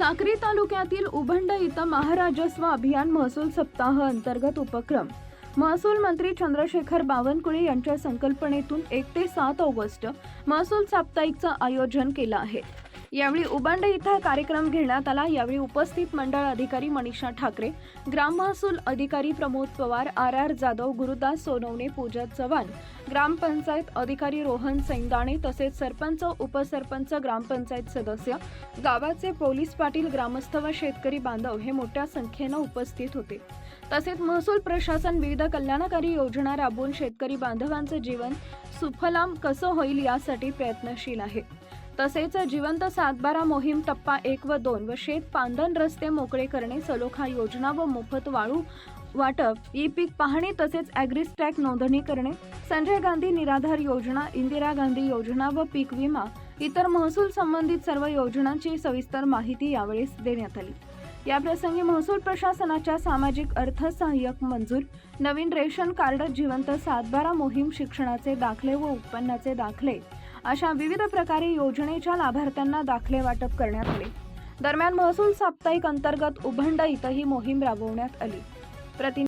साक्री तालुक्यातील उभंड इथं महाराजस्व अभियान महसूल सप्ताह अंतर्गत उपक्रम. महसूल मंत्री चंद्रशेखर बावनकुळे यांच्या संकल्पनेतून एक ते सात ऑगस्ट महसूल साप्ताहिकचं आयोजन केलं आहे. यावेळी उबांड इथं कार्यक्रम घेण्यात आला. यावेळी उपस्थित मंडळ अधिकारी मनीषा ठाकरे ग्राम महसूल अधिकारी प्रमोद पवार आर आर जाधव गुरुदास सोनवणे पूजा चव्हाण ग्रामपंचायत अधिकारी रोहन सैंदाणे तसेच सरपंच उपसरपंच ग्रामपंचायत सदस्य गावाचे पोलीस पाटील ग्रामस्थ व शेतकरी बांधव हे मोठ्या संख्येनं उपस्थित होते. तसेच महसूल प्रशासन विविध कल्याणकारी योजना राबवून शेतकरी बांधवांचं जीवन सुफलाम कसं होईल यासाठी प्रयत्नशील आहे. तसेच जिवंत सातबारा मोहीम टप्पा एक व दोन व शेत पांधन रस्ते मोकळे करणे सलोखा योजना व मोफत वाळू वाटप ई पीक पाहणी तसेच ॲग्रिस्टॅक नोंदणी करणे संजय गांधी निराधार योजना इंदिरा गांधी योजना व पीक विमा इतर महसूल संबंधित सर्व योजनांची सविस्तर माहिती यावेळेस देण्यात आली. याप्रसंगी महसूल प्रशासनाच्या सामाजिक अर्थसहाय्यक मंजूर नवीन रेशन कार्ड जिवंत सातबारा मोहीम शिक्षणाचे दाखले व उत्पन्नाचे दाखले अशा विविध प्रकारे योजनेच्या लाभार्थ्यांना दाखले वाटप करण्यात आले. दरम्यान महसूल साप्ताहिक अंतर्गत उभंड इथं ही मोहीम राबवण्यात आली. प्रति